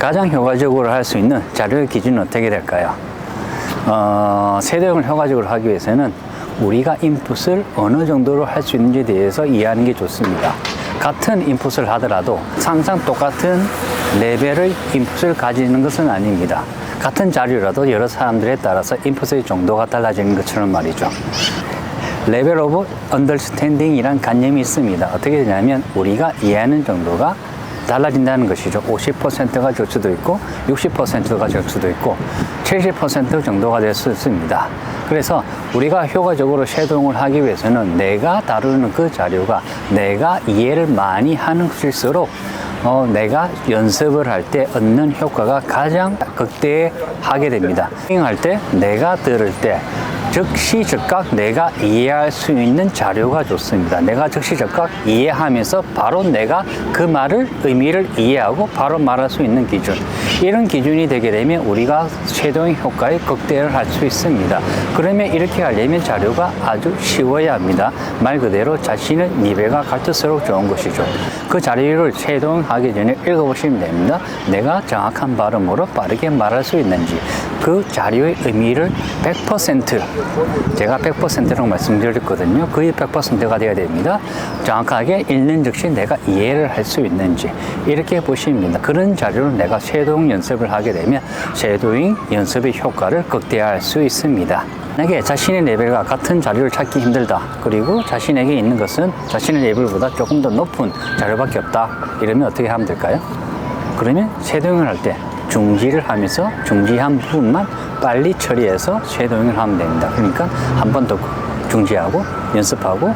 가장 효과적으로 할 수 있는 자료의 기준은 어떻게 될까요? 어, 세대형을 효과적으로 하기 위해서는 우리가 인풋을 어느 정도로 할 수 있는지에 대해서 이해하는 게 좋습니다. 같은 인풋을 하더라도 항상 똑같은 레벨의 인풋을 가지는 것은 아닙니다. 같은 자료라도 여러 사람들에 따라서 인풋의 정도가 달라지는 것처럼 말이죠. 레벨 오브 언더스탠딩이란 개념이 있습니다. 어떻게 되냐면 우리가 이해하는 정도가 달라진다는 것이죠. 50%가 될 수도 있고 60%가 될 수도 있고 70% 정도가 될 수 있습니다. 그래서 우리가 효과적으로 쉐도잉을 하기 위해서는 내가 다루는 그 자료가 내가 이해를 많이 하는 것일수록 어, 내가 연습을 할 때 얻는 효과가 가장 극대하게 됩니다. 할 때 내가 들을 때 즉시 즉각 내가 이해할 수 있는 자료가 좋습니다. 내가 즉시 즉각 이해하면서 바로 내가 그 말을 의미를 이해하고 바로 말할 수 있는 기준. 이런 기준이 되게 되면 우리가 쉐도잉 효과의 극대화를 할 수 있습니다. 그러면 이렇게 하려면 자료가 아주 쉬워야 합니다. 말 그대로 자신의 니베가 갈수록 좋은 것이죠. 그 자료를 쉐도잉하기 전에 읽어보시면 됩니다. 내가 정확한 발음으로 빠르게 말할 수 있는지 그 자료의 의미를 100% 제가 100%라고 말씀드렸거든요. 거의 100%가 돼야 됩니다. 정확하게 읽는 즉시 내가 이해를 할 수 있는지 이렇게 보시면 됩니다. 그런 자료를 내가 쉐도잉 연습을 하게 되면 쉐도잉 연습의 효과를 극대화할 수 있습니다. 만약에 자신의 레벨과 같은 자료를 찾기 힘들다. 그리고 자신에게 있는 것은 자신의 레벨보다 조금 더 높은 자료밖에 없다. 이러면 어떻게 하면 될까요? 그러면 쉐도잉을 할때 중지를 하면서 중지한 부분만 빨리 처리해서 쉐도잉을 하면 됩니다. 그러니까 한 번 듣고 중지하고 연습하고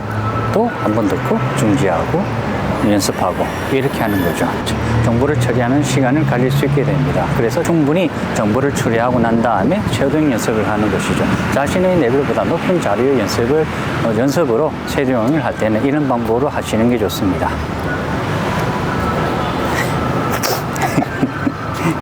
또 한 번 듣고 중지하고 연습하고 이렇게 하는 거죠. 정보를 처리하는 시간을 가질 수 있게 됩니다. 그래서 충분히 정보를 처리하고 난 다음에 쉐도잉 연습을 하는 것이죠. 자신의 레벨보다 높은 자료의 연습을 어, 연습으로 쉐도잉을 할 때는 이런 방법으로 하시는 게 좋습니다.